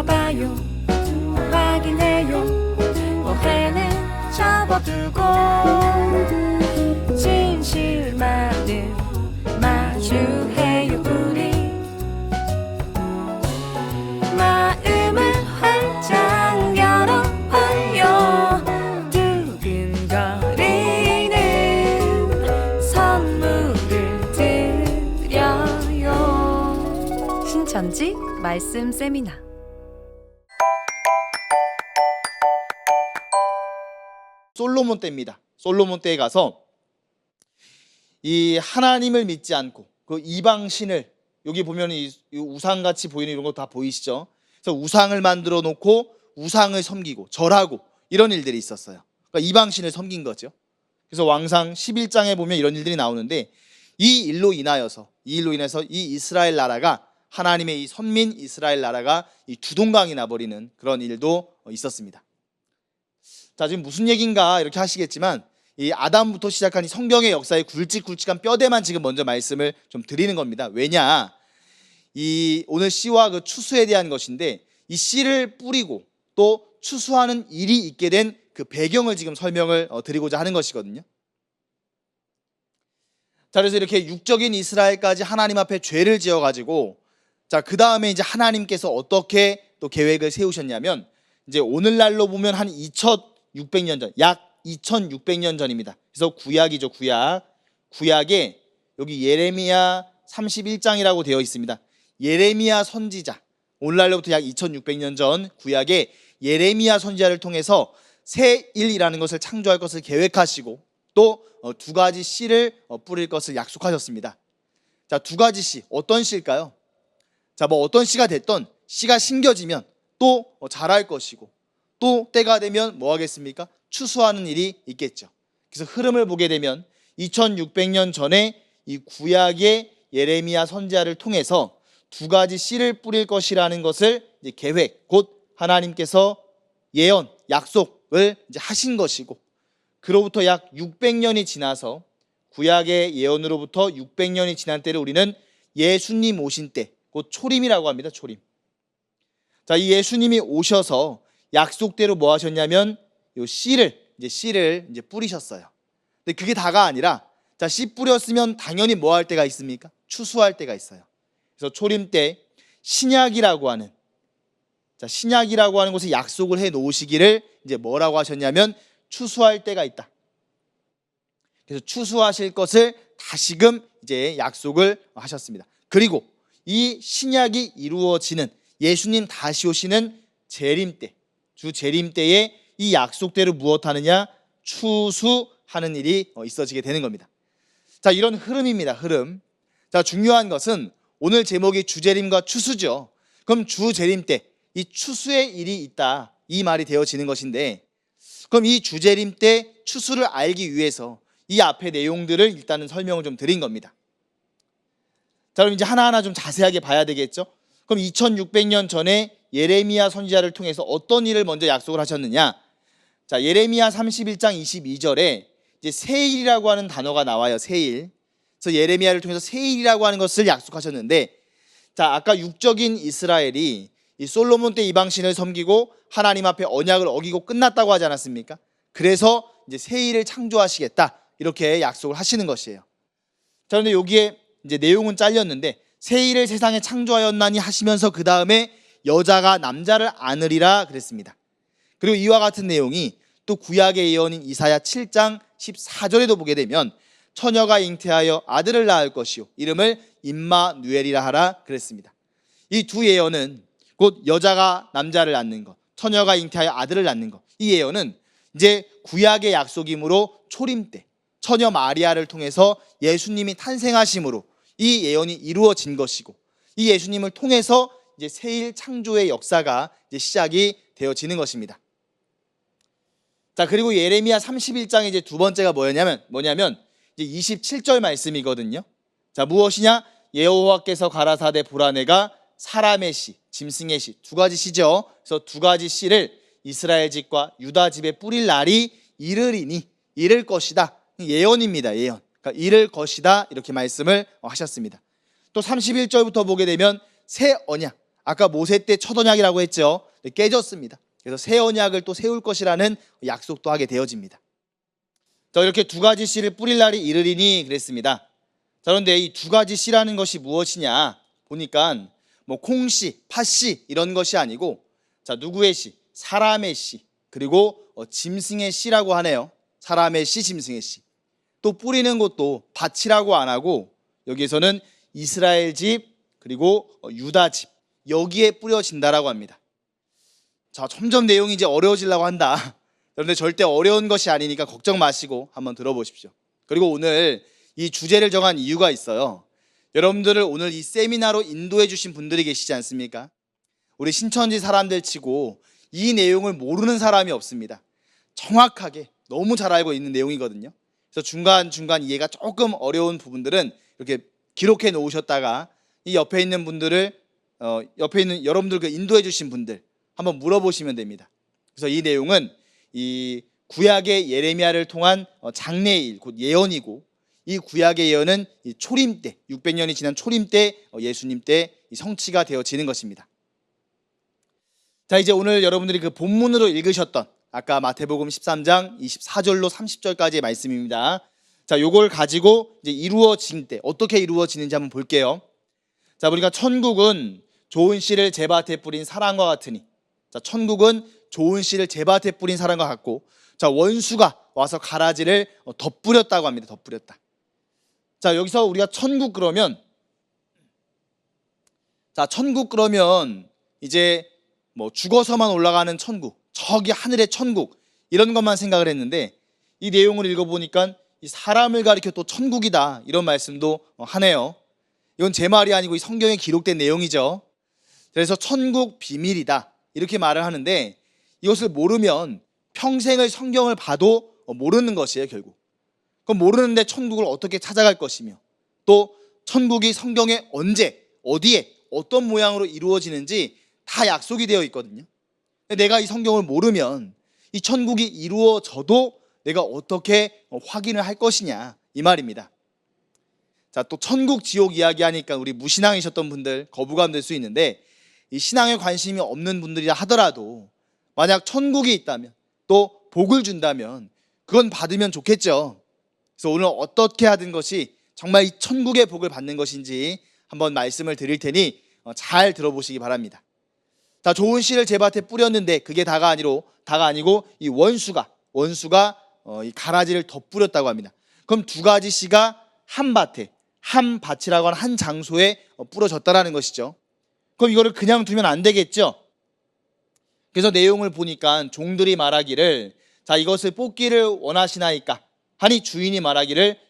믿어봐요. 확인해요. 오해는 접어두고 진실만을 마주해요 우리 마음을 활짝 열어봐요. 두근거리는 선물을 드려요. 신천지 말씀 세미나 솔로몬 때입니다. 솔로몬 때에 가서 이 하나님을 믿지 않고 그 이방 신을 여기 보면 이 우상 같이 보이는 이런 거 다 보이시죠? 그래서 우상을 만들어 놓고 우상을 섬기고 절하고 이런 일들이 있었어요. 그러니까 이방 신을 섬긴 거죠. 그래서 왕상 11장에 보면 이런 일들이 나오는데 이 일로 인하여서 이 일로 인해서 이 이스라엘 나라가 하나님의 이 선민 이스라엘 나라가 이 두동강이 나버리는 그런 일도 있었습니다. 자 지금 무슨 얘기인가 이렇게 하시겠지만 이 아담부터 시작한 이 성경의 역사의 굵직굵직한 뼈대만 지금 먼저 말씀을 좀 드리는 겁니다. 왜냐 이 오늘 씨와 그 추수에 대한 것인데 이 씨를 뿌리고 또 추수하는 일이 있게 된 그 배경을 지금 설명을 어, 드리고자 하는 것이거든요. 자 그래서 이렇게 육적인 이스라엘까지 하나님 앞에 죄를 지어 가지고 자 그 다음에 이제 하나님께서 어떻게 또 계획을 세우셨냐면 이제 오늘날로 보면 한 2,600년 전, 약 2,600년 전입니다. 그래서 구약이죠, 구약. 구약에 여기 예레미야 31장이라고 되어 있습니다. 예레미야 선지자. 오늘날로부터 약 2,600년 전 구약에 예레미야 선지자를 통해서 새 일이라는 것을 창조할 것을 계획하시고 또 두 가지 씨를 어, 뿌릴 것을 약속하셨습니다. 자, 두 가지 씨. 어떤 씨일까요? 자, 뭐 어떤 씨가 됐던 씨가 심겨지면 또 어, 자랄 것이고 또 때가 되면 뭐 하겠습니까? 추수하는 일이 있겠죠. 그래서 흐름을 보게 되면 2600년 전에 이 구약의 예레미야 선지자를 통해서 두 가지 씨를 뿌릴 것이라는 것을 계획 곧 하나님께서 예언 약속을 하신 것이고 그로부터 약 600년이 지나서 구약의 예언으로부터 600년이 지난 때를 우리는 예수님 오신 때 곧 초림이라고 합니다. 초림. 자, 이 예수님이 오셔서 약속대로 뭐 하셨냐면 요 씨를 이제 씨를 이제 뿌리셨어요. 근데 그게 다가 아니라 자, 씨 뿌렸으면 당연히 뭐 할 때가 있습니까? 추수할 때가 있어요. 그래서 초림 때 신약이라고 하는 자, 신약이라고 하는 곳에 약속을 해 놓으시기를 이제 뭐라고 하셨냐면 추수할 때가 있다. 그래서 추수하실 것을 다시금 이제 약속을 하셨습니다. 그리고 이 신약이 이루어지는 예수님 다시 오시는 재림 때, 주 재림 때에 이 약속대로 무엇하느냐 추수하는 일이 어, 있어지게 되는 겁니다. 자, 이런 흐름입니다. 흐름. 자, 중요한 것은 오늘 제목이 주재림과 추수죠. 그럼 주재림 때 이 추수의 일이 있다. 이 말이 되어지는 것인데 그럼 이 주재림 때 추수를 알기 위해서 이 앞의 내용들을 일단은 설명을 좀 드린 겁니다. 자, 그럼 이제 하나하나 좀 자세하게 봐야 되겠죠? 그럼 2600년 전에 예레미야 선지자를 통해서 어떤 일을 먼저 약속을 하셨느냐? 자, 예레미야 31장 22절에 이제 세일이라고 하는 단어가 나와요. 세일. 그래서 예레미야를 통해서 세일이라고 하는 것을 약속하셨는데 자, 아까 육적인 이스라엘이 이 솔로몬 때 이방신을 섬기고 하나님 앞에 언약을 어기고 끝났다고 하지 않았습니까? 그래서 이제 세일을 창조하시겠다. 이렇게 약속을 하시는 것이에요. 자, 그런데 여기에 이제 내용은 잘렸는데 세일을 세상에 창조하였나니 하시면서 그 다음에 여자가 남자를 안으리라 그랬습니다. 그리고 이와 같은 내용이 또 구약의 예언인 이사야 7장 14절에도 보게 되면 처녀가 잉태하여 아들을 낳을 것이요 이름을 임마누엘이라 하라 그랬습니다. 이 두 예언은 곧 여자가 남자를 낳는 것, 처녀가 잉태하여 아들을 낳는 것. 이 예언은 이제 구약의 약속이므로 초림 때 처녀 마리아를 통해서 예수님이 탄생하심으로 이 예언이 이루어진 것이고 이 예수님을 통해서 이제 세일 창조의 역사가 이제 시작이 되어지는 것입니다. 자, 그리고 예레미야 31장의 이제 두 번째가 뭐였냐면 뭐냐면 이제 27절 말씀이거든요. 자, 무엇이냐? 여호와께서 가라사대 보라 내가 사람의 시, 짐승의 시두 가지 시죠. 그래서 두 가지 시를 이스라엘 집과 유다 집에 뿌릴 날이 이르리니 이를 것이다. 예언입니다. 예언. 그러니까 이를 것이다 이렇게 말씀을 하셨습니다. 또 31절부터 보게 되면 새 언약. 아까 모세 때 첫 언약이라고 했죠. 네, 깨졌습니다. 그래서 새 언약을 또 세울 것이라는 약속도 하게 되어집니다. 자, 이렇게 두 가지 씨를 뿌릴 날이 이르리니 그랬습니다. 자, 그런데 이 두 가지 씨라는 것이 무엇이냐 보니까 뭐 콩씨, 팥씨 이런 것이 아니고 자, 누구의 씨? 사람의 씨. 그리고 어, 짐승의 씨라고 하네요. 사람의 씨, 짐승의 씨. 또 뿌리는 것도 밭이라고 안 하고 여기에서는 이스라엘 집 그리고 어, 유다 집 여기에 뿌려진다라고 합니다. 자, 점점 내용이 이제 어려워지려고 한다. 그런데 절대 어려운 것이 아니니까 걱정 마시고 한번 들어보십시오. 그리고 오늘 이 주제를 정한 이유가 있어요. 여러분들을 오늘 이 세미나로 인도해 주신 분들이 계시지 않습니까? 우리 신천지 사람들 치고 이 내용을 모르는 사람이 없습니다. 정확하게 너무 잘 알고 있는 내용이거든요. 그래서 중간중간 이해가 조금 어려운 부분들은 이렇게 기록해 놓으셨다가 이 옆에 있는 분들을 어, 옆에 있는 여러분들 그 인도해 주신 분들 한번 물어보시면 됩니다. 그래서 이 내용은 이 구약의 예레미야를 통한 어, 장래일 곧 예언이고 이 구약의 예언은 이 초림 때 600년이 지난 초림 때 어, 예수님 때이 성취가 되어지는 것입니다. 자 이제 오늘 여러분들이 그 본문으로 읽으셨던 아까 마태복음 13장 24절로 30절까지의 말씀입니다. 자 요걸 가지고 이제 이루어진 때 어떻게 이루어지는지 한번 볼게요. 자 보니까 천국은 좋은 씨를 제밭에 뿌린 사랑과 같으니 자 천국은 좋은 씨를 제밭에 뿌린 사랑과 같고 자 원수가 와서 가라지를 어, 덧뿌렸다고 합니다. 덧뿌렸다. 자 여기서 우리가 천국 그러면 자 천국 그러면 이제 뭐 죽어서만 올라가는 천국 저기 하늘의 천국 이런 것만 생각을 했는데 이 내용을 읽어보니까 이 사람을 가리켜 또 천국이다 이런 말씀도 어, 하네요. 이건 제 말이 아니고 이 성경에 기록된 내용이죠. 그래서 천국 비밀이다 이렇게 말을 하는데 이것을 모르면 평생을 성경을 봐도 어, 모르는 것이에요 결국. 그럼 모르는데 천국을 어떻게 찾아갈 것이며 또 천국이 성경에 언제 어디에 어떤 모양으로 이루어지는지 다 약속이 되어 있거든요. 내가 이 성경을 모르면 이 천국이 이루어져도 내가 어떻게 어, 확인을 할 것이냐 이 말입니다. 자, 또 천국 지옥 이야기 하니까 우리 무신앙이셨던 분들 거부감 될 수 있는데 이 신앙에 관심이 없는 분들이라 하더라도 만약 천국이 있다면 또 복을 준다면 그건 받으면 좋겠죠. 그래서 오늘 어떻게 하든 것이 정말 이 천국의 복을 받는 것인지 한번 말씀을 드릴 테니 어, 잘 들어보시기 바랍니다. 자, 좋은 씨를 제 밭에 뿌렸는데 그게 다가 아니로 다가 아니고 이 원수가 원수가 어, 이 가라지를 덧뿌렸다고 합니다. 그럼 두 가지 씨가 한 밭에 한 밭이라고 하는 한 장소에 어, 뿌려졌다라는 것이죠. 그럼 이거를 그냥 두면 안 되겠죠. 그래서 내용을 보니까 종들이 말하기를 자 이것을 뽑기를 원하시나이까? 하니 주인이 말하기를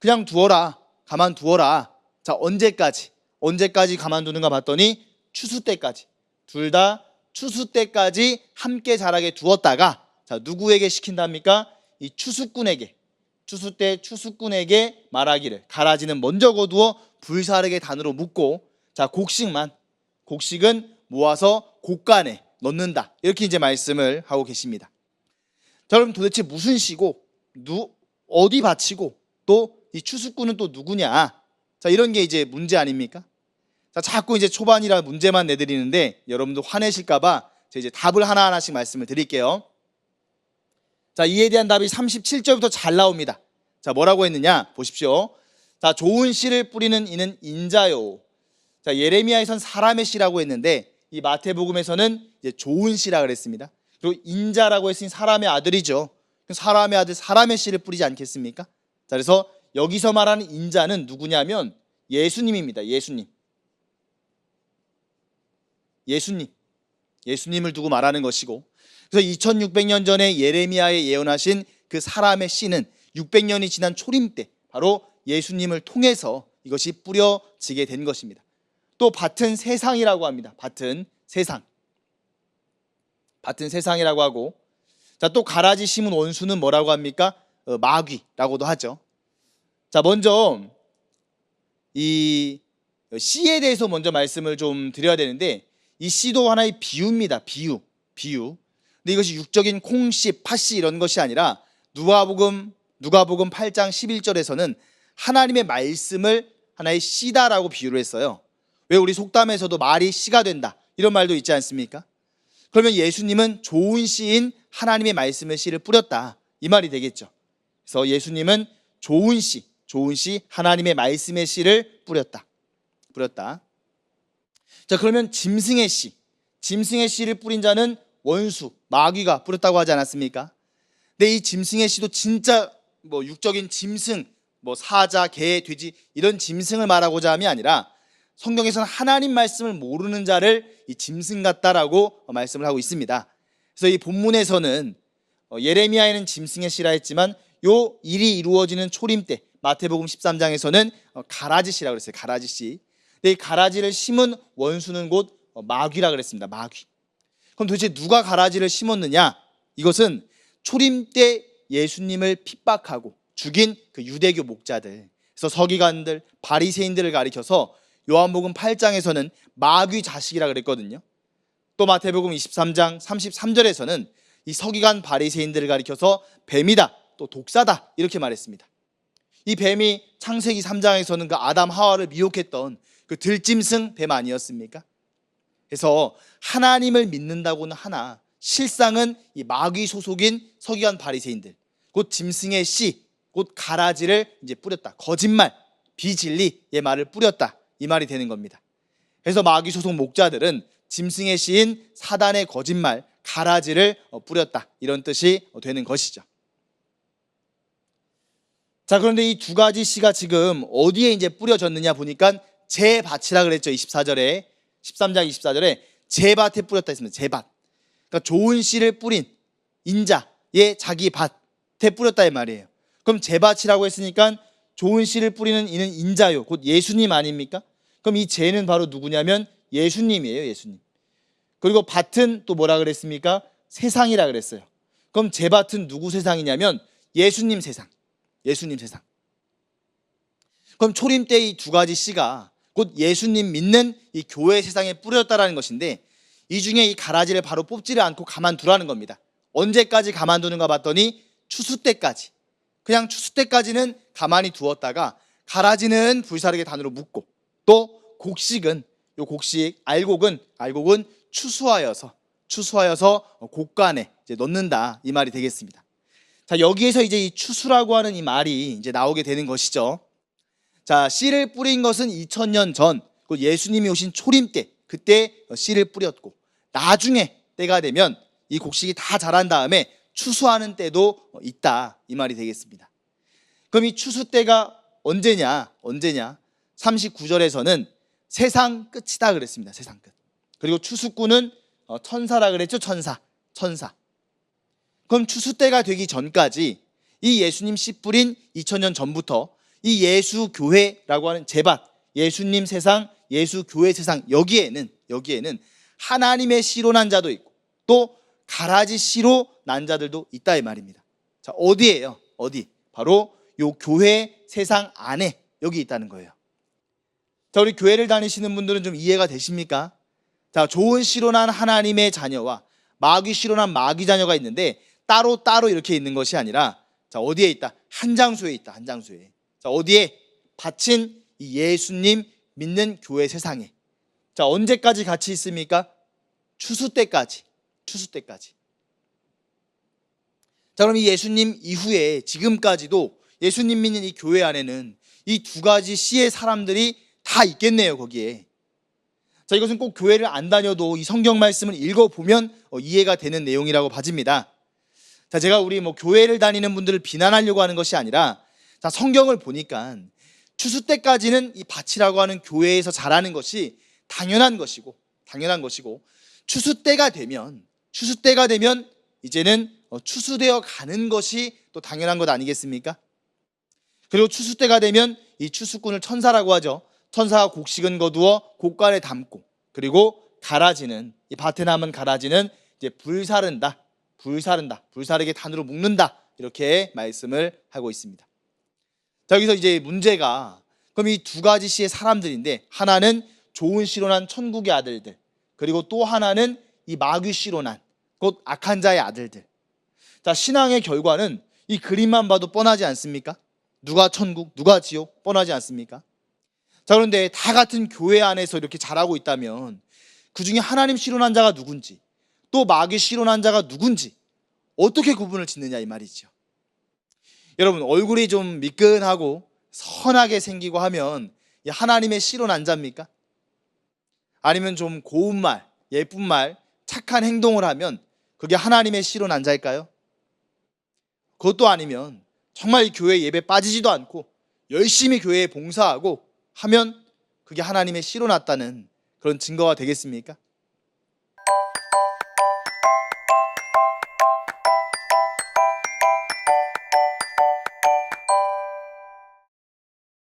그냥 두어라 가만 두어라. 자 언제까지? 언제까지 가만두는가 봤더니 추수 때까지. 둘 다 추수 때까지 함께 자라게 두었다가 자 누구에게 시킨답니까? 이 추수꾼에게. 추수 때 추수꾼에게 말하기를. 가라지는 먼저 거두어 불사르게 단으로 묶고 자 곡식만 곡식은 모아서 곡간에 넣는다 이렇게 이제 말씀을 하고 계십니다. 자 그럼 도대체 무슨 시고 누 어디 바치고 또 이 추수꾼은 또 누구냐? 자 이런 게 이제 문제 아닙니까? 자 자꾸 이제 초반이라 문제만 내드리는데 여러분들 화내실까 봐 제가 이제 답을 하나 하나씩 말씀을 드릴게요. 자 이에 대한 답이 37절부터 잘 나옵니다. 자 뭐라고 했느냐 보십시오. 자 좋은 씨를 뿌리는 이는 인자요. 자 예레미야에선 사람의 씨라고 했는데 이 마태복음에서는 이제 좋은 씨라 그랬습니다. 그리고 인자라고 했으니 사람의 아들이죠. 사람의 아들 사람의 씨를 뿌리지 않겠습니까? 자 그래서 여기서 말하는 인자는 누구냐면 예수님입니다. 예수님. 예수님. 예수님을 두고 말하는 것이고 그래서 2600년 전에 예레미야에 예언하신 그 사람의 씨는 600년이 지난 초림 때 바로 예수님을 통해서 이것이 뿌려지게 된 것입니다. 또 밭은 세상이라고 합니다. 밭은 세상. 밭은 세상이라고 하고 자 또 가라지 심은 원수는 뭐라고 합니까? 어, 마귀라고도 하죠. 자 먼저 이 씨에 대해서 먼저 말씀을 좀 드려야 되는데 이 씨도 하나의 비유입니다. 비유, 비유. 근데 이것이 육적인 콩씨, 팥씨 이런 것이 아니라 누가복음 누가복음 8장 11절에서는 하나님의 말씀을 하나의 씨다라고 비유를 했어요. 왜 우리 속담에서도 말이 씨가 된다 이런 말도 있지 않습니까? 그러면 예수님은 좋은 씨인 하나님의 말씀의 씨를 뿌렸다 이 말이 되겠죠. 그래서 예수님은 좋은 씨, 좋은 씨 하나님의 말씀의 씨를 뿌렸다. 뿌렸다. 자 그러면 짐승의 씨, 짐승의 씨를 뿌린 자는 원수, 마귀가 뿌렸다고 하지 않았습니까? 근데 이 짐승의 씨도 진짜 뭐 육적인 짐승, 뭐 사자, 개, 돼지 이런 짐승을 말하고자 함이 아니라 성경에서는 하나님 말씀을 모르는 자를 이 짐승 같다라고 말씀을 하고 있습니다. 그래서 이 본문에서는 어, 예레미야에는 짐승의 씨라 했지만 요 일이 이루어지는 초림 때 마태복음 13장에서는 어, 가라지 씨라고 그랬어요. 가라지 씨. 근데 이 가라지를 심은 원수는 곧 어, 마귀라 그랬습니다. 마귀. 그럼 도대체 누가 가라지를 심었느냐? 이것은 초림 때 예수님을 핍박하고 죽인 그 유대교 목자들, 그래서 서기관들, 바리새인들을 가리켜서 요한복음 8장에서는 마귀 자식이라 그랬거든요. 또 마태복음 23장 33절에서는 이 서기관 바리새인들을 가리켜서 뱀이다, 또 독사다 이렇게 말했습니다. 이 뱀이 창세기 3장에서는 그 아담 하와를 미혹했던 그 들짐승 뱀 아니었습니까? 그래서 하나님을 믿는다고는 하나 실상은 이 마귀 소속인 서기관 바리새인들 곧 짐승의 씨, 곧 가라지를 이제 뿌렸다. 거짓말, 비진리의 말을 뿌렸다. 이 말이 되는 겁니다. 그래서 마귀 소속 목자들은 짐승의 씨인 사단의 거짓말, 가라지를 어, 뿌렸다. 이런 뜻이 어, 되는 것이죠. 자, 그런데 이 두 가지 씨가 지금 어디에 이제 뿌려졌느냐 보니까 제 밭이라 그랬죠. 24절에 13장 24절에 제 밭에 뿌렸다 했습니다. 제 밭. 그러니까 좋은 씨를 뿌린 인자의 자기 밭에 뿌렸다 이 말이에요. 그럼 제 밭이라고 했으니까 좋은 씨를 뿌리는 이는 인자요. 곧 예수님 아닙니까? 그럼 이 제는 바로 누구냐면 예수님이에요. 예수님. 그리고 밭은 또 뭐라 그랬습니까? 세상이라 그랬어요. 그럼 제 밭은 누구 세상이냐면 예수님 세상. 예수님 세상. 그럼 초림 때 이 두 가지 씨가 곧 예수님 믿는 이 교회 세상에 뿌렸다라는 것인데 이 중에 이 가라지를 바로 뽑지를 않고 가만두라는 겁니다. 언제까지 가만두는가 봤더니 추수 때까지. 그냥 추수 때까지는 가만히 두었다가 가라지는 불사르게 단으로 묶고 또 곡식은 요 곡식 알곡은 알곡은 추수하여서 추수하여서 곡간에 이제 넣는다 이 말이 되겠습니다. 자 여기에서 이제 이 추수라고 하는 이 말이 이제 나오게 되는 것이죠. 자 씨를 뿌린 것은 2000년 전, 그 예수님이 오신 초림 때 그때 씨를 뿌렸고 나중에 때가 되면 이 곡식이 다 자란 다음에 추수하는 때도 있다 이 말이 되겠습니다. 그럼 이 추수 때가 언제냐? 언제냐? 39절에서는 세상 끝이다 그랬습니다. 세상 끝. 그리고 추수꾼은 어, 천사라 그랬죠. 천사. 천사. 그럼 추수 때가 되기 전까지 이 예수님 씨 뿌린 2000년 전부터 이 예수 교회라고 하는 제밭, 예수님 세상, 예수 교회 세상 여기에는 여기에는 하나님의 씨로 난 자도 있고 또 가라지 씨로 난 자들도 있다 이 말입니다. 자, 어디에요? 어디? 바로 요 교회 세상 안에 여기 있다는 거예요. 자, 우리 교회를 다니시는 분들은 좀 이해가 되십니까? 자, 좋은 씨로 난 하나님의 자녀와 마귀 씨로 난 마귀 자녀가 있는데 따로 따로 이렇게 있는 것이 아니라 자, 어디에 있다? 한 장소에 있다. 한 장소에. 자, 어디에? 바친 이 예수님 믿는 교회 세상에. 자, 언제까지 같이 있습니까? 추수 때까지. 추수 때까지. 자, 그럼 이 예수님 이후에 지금까지도 예수님 믿는 이 교회 안에는 이 두 가지 씨의 사람들이 다 있겠네요, 거기에. 자, 이것은 꼭 교회를 안 다녀도 이 성경 말씀을 읽어보면 어, 이해가 되는 내용이라고 봐집니다. 자, 제가 우리 뭐 교회를 다니는 분들을 비난하려고 하는 것이 아니라 자, 성경을 보니까 추수 때까지는 이 밭이라고 하는 교회에서 자라는 것이 당연한 것이고 당연한 것이고 추수 때가 되면 추수 때가 되면 이제는 어, 추수되어 가는 것이 또 당연한 것 아니겠습니까? 그리고 추수 때가 되면 이 추수꾼을 천사라고 하죠. 천사가 곡식은 거두어 곡간에 담고 그리고 가라지는 이 밭에 남은 가라지는 이제 불사른다. 불사른다. 불사르게 단으로 묶는다. 이렇게 말씀을 하고 있습니다. 자, 여기서 이제 문제가 그럼 이 두 가지 씨의 사람들인데 하나는 좋은 씨로 난 천국의 아들들 그리고 또 하나는 이 마귀 씨로 난 곧 악한 자의 아들들. 자, 신앙의 결과는 이 그림만 봐도 뻔하지 않습니까? 누가 천국, 누가 지옥 뻔하지 않습니까? 자 그런데 다 같은 교회 안에서 이렇게 잘하고 있다면 그 중에 하나님 실현한 자가 누군지 또 마귀 실현한 자가 누군지 어떻게 구분을 짓느냐 이 말이죠. 여러분 얼굴이 좀 미끈하고 선하게 생기고 하면 이 하나님의 실현한 자입니까? 아니면 좀 고운 말, 예쁜 말, 착한 행동을 하면 그게 하나님의 실현한 자일까요? 그것도 아니면 정말 이 교회 예배 빠지지도 않고 열심히 교회에 봉사하고 하면 그게 하나님의 씨로 났다는 그런 증거가 되겠습니까?